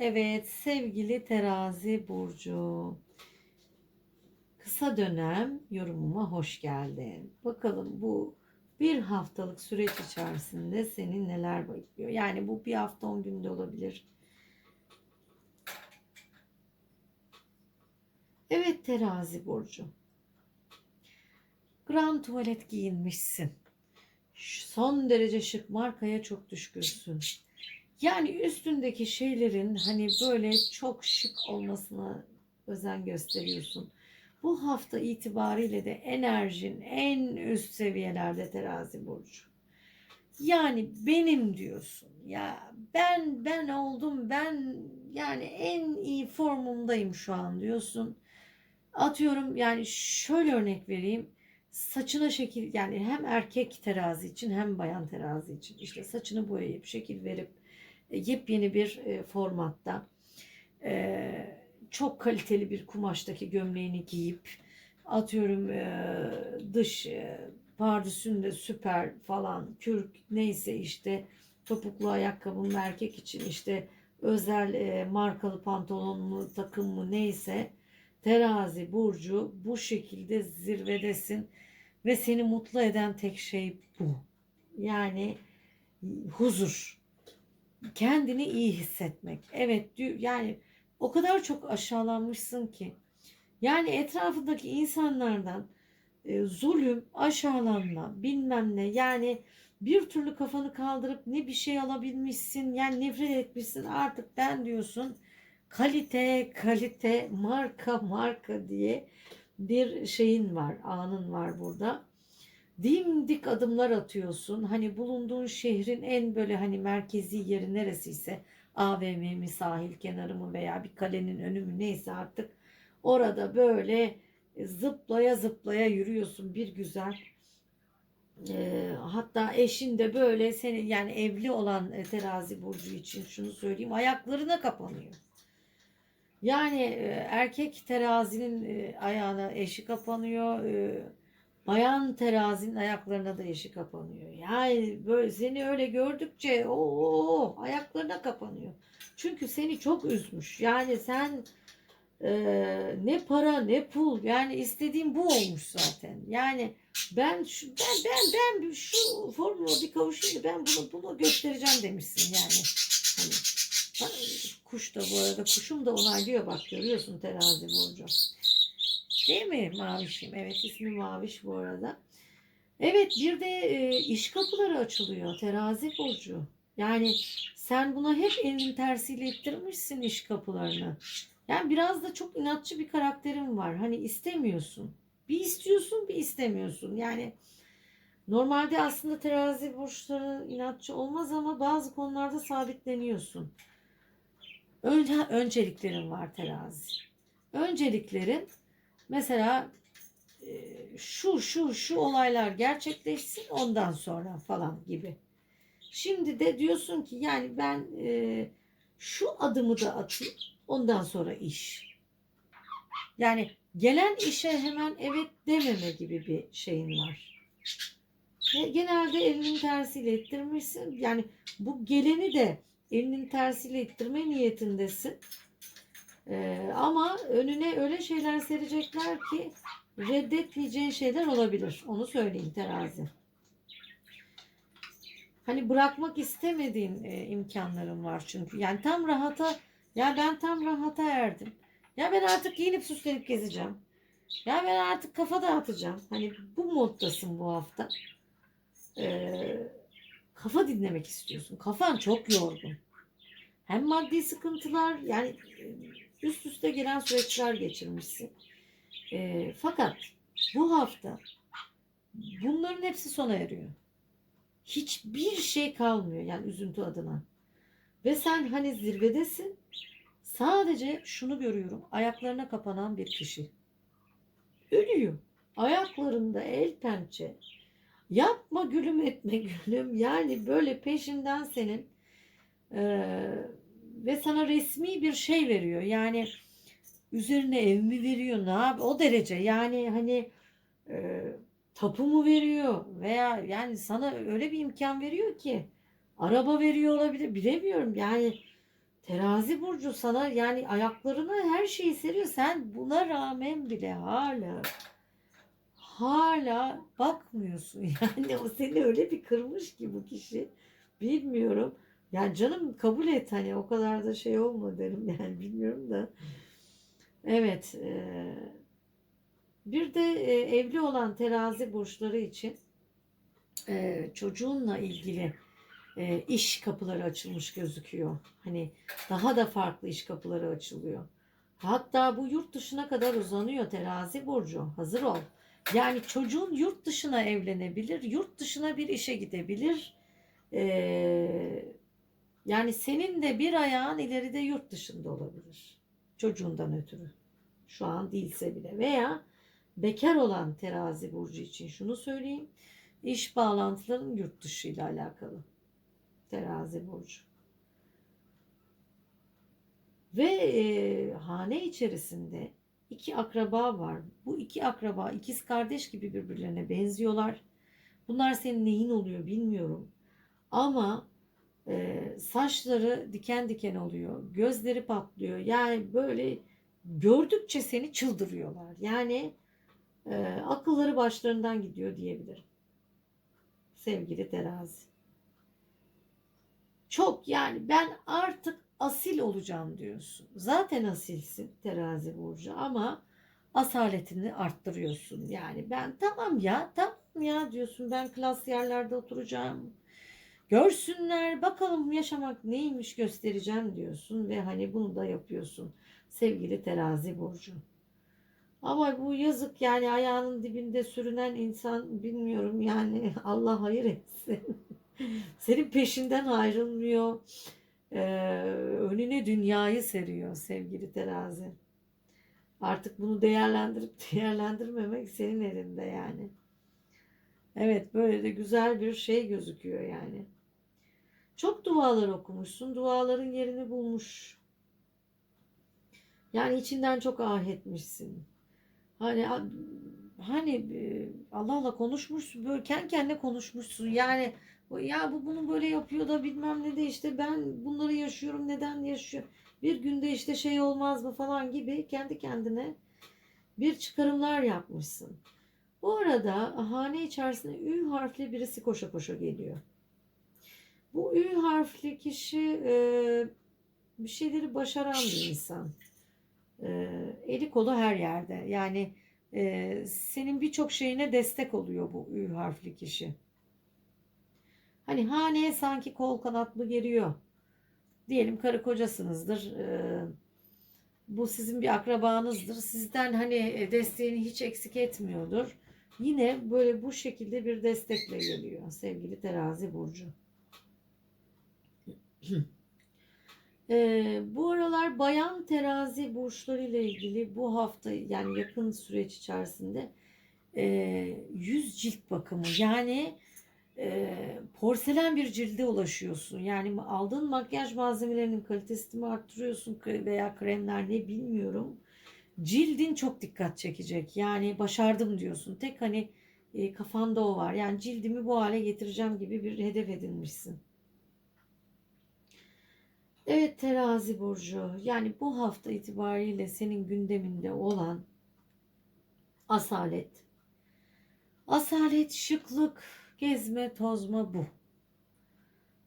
Evet sevgili terazi burcu. Kısa dönem yorumuma hoş geldin. Bakalım bu bir haftalık süreç içerisinde seni neler bekliyor? Yani bu bir hafta on günde olabilir. Evet terazi burcu. Grand tuvalet giyinmişsin. Son derece şık markaya çok düşkünsün. Yani üstündeki şeylerin hani böyle çok şık olmasına özen gösteriyorsun. Bu hafta itibariyle de enerjin en üst seviyelerde terazi burcu. Yani benim diyorsun. Ya ben ben oldum. Ben yani en iyi formumdayım şu an diyorsun. Atıyorum yani şöyle örnek vereyim. Saçına şekil yani hem erkek terazi için hem bayan terazi için işte saçını boyayıp şekil verip yepyeni bir e, formatta e, çok kaliteli bir kumaştaki gömleğini giyip atıyorum e, dış pardüsün de süper falan kürk neyse işte topuklu ayakkabın erkek için işte özel markalı pantolon mu takım mı neyse terazi burcu bu şekilde zirvedesin ve seni mutlu eden tek şey bu. Yani huzur kendini iyi hissetmek. Evet yani o kadar çok aşağılanmışsın ki. Yani etrafındaki insanlardan e, zulüm, aşağılanma, bilmem ne. Yani bir türlü kafanı kaldırıp ne bir şey alabilmişsin. Yani nefret etmişsin. Artık ben diyorsun kalite, kalite, marka, marka diye bir şeyin var, anın var burada dimdik adımlar atıyorsun. Hani bulunduğun şehrin en böyle hani merkezi yeri neresiyse AVM mi sahil kenarı mı veya bir kalenin önü mü neyse artık orada böyle zıplaya zıplaya yürüyorsun bir güzel. Ee, hatta eşin de böyle senin yani evli olan e, terazi burcu için şunu söyleyeyim ayaklarına kapanıyor. Yani e, erkek terazinin e, ayağına eşi kapanıyor. e, Bayan terazinin ayaklarına da eşi kapanıyor. Yani böyle seni öyle gördükçe o ayaklarına kapanıyor. Çünkü seni çok üzmüş. Yani sen e, ne para ne pul yani istediğin bu olmuş zaten. Yani ben şu ben ben ben şu formula bir kavuşayım ben bunu bunu göstereceğim demişsin yani. Hani, kuş da bu arada kuşum da onaylıyor bak görüyorsun terazi burcu. Değil mi Mavişim? Evet ismi Maviş bu arada. Evet bir de e, iş kapıları açılıyor terazi burcu. Yani sen buna hep elinin tersiyle ittirmişsin iş kapılarını. Yani biraz da çok inatçı bir karakterin var. Hani istemiyorsun. Bir istiyorsun bir istemiyorsun. Yani normalde aslında terazi burçları inatçı olmaz ama bazı konularda sabitleniyorsun. Önce, önceliklerin var terazi. Önceliklerin Mesela e, şu şu şu olaylar gerçekleşsin ondan sonra falan gibi. Şimdi de diyorsun ki yani ben e, şu adımı da atayım ondan sonra iş. Yani gelen işe hemen evet dememe gibi bir şeyin var. Ve genelde elinin tersiyle ettirmişsin. Yani bu geleni de elinin tersiyle ettirme niyetindesin. Ee, ama önüne öyle şeyler serecekler ki reddetmeyeceğin şeyler olabilir. Onu söyleyeyim terazi. Hani bırakmak istemediğin e, imkanların var çünkü. Yani tam rahata ya ben tam rahata erdim. Ya ben artık giyinip süslenip gezeceğim. Ya ben artık kafa dağıtacağım. Hani bu moddasın bu hafta. Ee, kafa dinlemek istiyorsun. Kafan çok yorgun. Hem maddi sıkıntılar yani üst üste gelen süreçler geçirmişsin. E, fakat bu hafta bunların hepsi sona eriyor. Hiçbir şey kalmıyor yani üzüntü adına. Ve sen hani zirvedesin. Sadece şunu görüyorum. Ayaklarına kapanan bir kişi. Ölüyor. Ayaklarında el pençe. Yapma gülüm etme gülüm. Yani böyle peşinden senin eee ve sana resmi bir şey veriyor. Yani üzerine ev mi veriyor ne yap o derece yani hani e, tapu mu veriyor veya yani sana öyle bir imkan veriyor ki araba veriyor olabilir bilemiyorum yani Terazi burcu sana yani ayaklarına her şeyi seriyor. Sen buna rağmen bile hala hala bakmıyorsun. Yani o seni öyle bir kırmış ki bu kişi. Bilmiyorum. Yani canım kabul et hani o kadar da şey olma derim yani bilmiyorum da. Evet. eee, bir de e, evli olan terazi burçları için e, çocuğunla ilgili e, iş kapıları açılmış gözüküyor. Hani daha da farklı iş kapıları açılıyor. Hatta bu yurt dışına kadar uzanıyor terazi burcu. Hazır ol. Yani çocuğun yurt dışına evlenebilir, yurt dışına bir işe gidebilir. Ee, yani senin de bir ayağın ileride yurt dışında olabilir. Çocuğundan ötürü. Şu an değilse bile. Veya bekar olan terazi burcu için şunu söyleyeyim. İş bağlantıların yurt dışı ile alakalı. Terazi burcu. Ve e, hane içerisinde iki akraba var. Bu iki akraba ikiz kardeş gibi birbirlerine benziyorlar. Bunlar senin neyin oluyor bilmiyorum. Ama e, saçları diken diken oluyor. Gözleri patlıyor. Yani böyle gördükçe seni çıldırıyorlar. Yani e, akılları başlarından gidiyor diyebilirim. Sevgili terazi. Çok yani ben artık asil olacağım diyorsun. Zaten asilsin terazi burcu ama asaletini arttırıyorsun. Yani ben tamam ya tamam ya diyorsun ben klas yerlerde oturacağım. Görsünler bakalım yaşamak neymiş göstereceğim diyorsun ve hani bunu da yapıyorsun sevgili terazi burcu. Ama bu yazık yani ayağının dibinde sürünen insan bilmiyorum yani Allah hayır etsin. Senin peşinden ayrılmıyor. Ee, önüne dünyayı seriyor sevgili terazi. Artık bunu değerlendirip değerlendirmemek senin elinde yani. Evet böyle de güzel bir şey gözüküyor yani. Çok dualar okumuşsun. Duaların yerini bulmuş. Yani içinden çok ah etmişsin. Hani hani e, Allah'la konuşmuşsun böyle kendi kendine konuşmuşsun. Yani ya bu bunu böyle yapıyor da bilmem ne de işte ben bunları yaşıyorum neden yaşıyor. Bir günde işte şey olmaz mı falan gibi kendi kendine bir çıkarımlar yapmışsın. Bu arada hane içerisinde Ü harfli birisi koşa koşa geliyor. Bu Ü harfli kişi e, bir şeyleri başaran bir insan. E, eli kolu her yerde. Yani e, senin birçok şeyine destek oluyor bu Ü harfli kişi. Hani haneye sanki kol kanat mı geriyor? Diyelim karı kocasınızdır. E, bu sizin bir akrabanızdır. Sizden hani e, desteğini hiç eksik etmiyordur. Yine böyle bu şekilde bir destekle geliyor sevgili terazi burcu. Ee, bu aralar bayan terazi burçları ile ilgili bu hafta yani yakın süreç içerisinde e, yüz cilt bakımı yani e, porselen bir cilde ulaşıyorsun. Yani aldığın makyaj malzemelerinin kalitesini arttırıyorsun veya kremler ne bilmiyorum. Cildin çok dikkat çekecek. Yani başardım diyorsun. Tek hani e, kafanda o var. Yani cildimi bu hale getireceğim gibi bir hedef edinmişsin. Evet terazi burcu yani bu hafta itibariyle senin gündeminde olan asalet. Asalet, şıklık, gezme, tozma bu.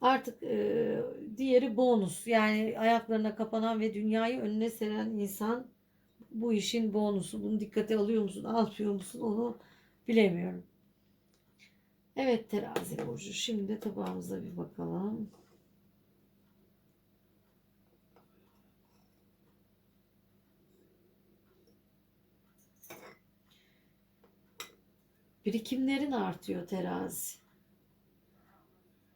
Artık e, diğeri bonus yani ayaklarına kapanan ve dünyayı önüne seren insan bu işin bonusu. Bunu dikkate alıyor musun, almıyor musun onu bilemiyorum. Evet terazi burcu. Şimdi tabağımıza bir bakalım. Birikimlerin artıyor terazi.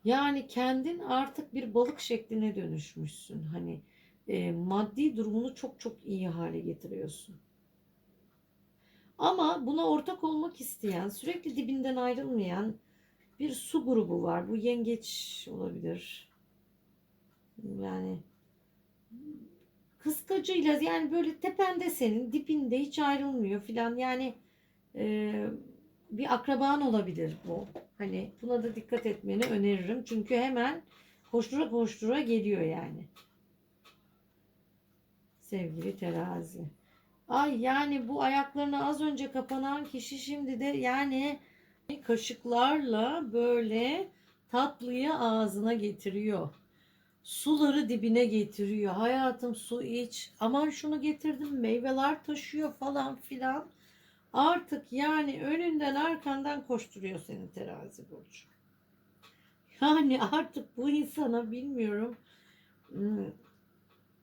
Yani kendin artık bir balık şekline dönüşmüşsün. Hani e, maddi durumunu çok çok iyi hale getiriyorsun. Ama buna ortak olmak isteyen, sürekli dibinden ayrılmayan bir su grubu var. Bu yengeç olabilir. Yani kıskacıyla yani böyle tepende senin, dipinde hiç ayrılmıyor filan. Yani e, bir akraban olabilir bu. Hani buna da dikkat etmeni öneririm. Çünkü hemen koştura koştura geliyor yani. Sevgili terazi. Ay yani bu ayaklarına az önce kapanan kişi şimdi de yani kaşıklarla böyle tatlıyı ağzına getiriyor. Suları dibine getiriyor. Hayatım su iç. Aman şunu getirdim meyveler taşıyor falan filan. Artık yani önünden arkandan koşturuyor senin terazi burcu. Yani artık bu insana bilmiyorum. hmm,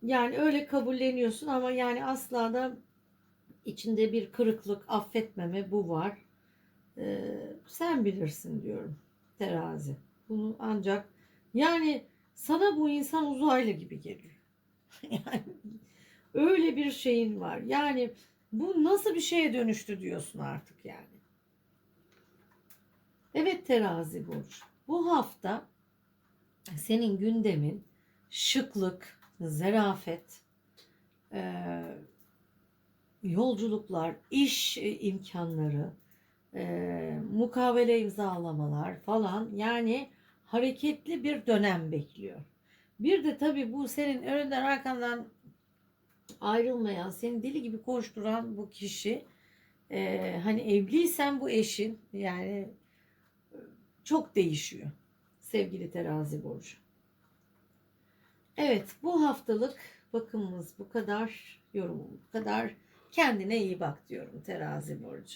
Yani öyle kabulleniyorsun ama yani asla da içinde bir kırıklık, affetmeme bu var. Ee, sen bilirsin diyorum terazi. Bunu ancak yani sana bu insan uzaylı gibi geliyor. Yani öyle bir şeyin var. Yani bu nasıl bir şeye dönüştü diyorsun artık yani. Evet terazi burcu. Bu hafta senin gündemin şıklık, zarafet, eee, yolculuklar, iş e, imkanları, eee, mukavele imzalamalar falan yani hareketli bir dönem bekliyor. Bir de tabii bu senin önünden arkandan ayrılmayan, seni deli gibi koşturan bu kişi eee, hani evliysen bu eşin yani e, çok değişiyor sevgili terazi burcu. Evet bu haftalık bakımımız bu kadar, yorumum bu kadar. Kendine iyi bak diyorum terazi burcu.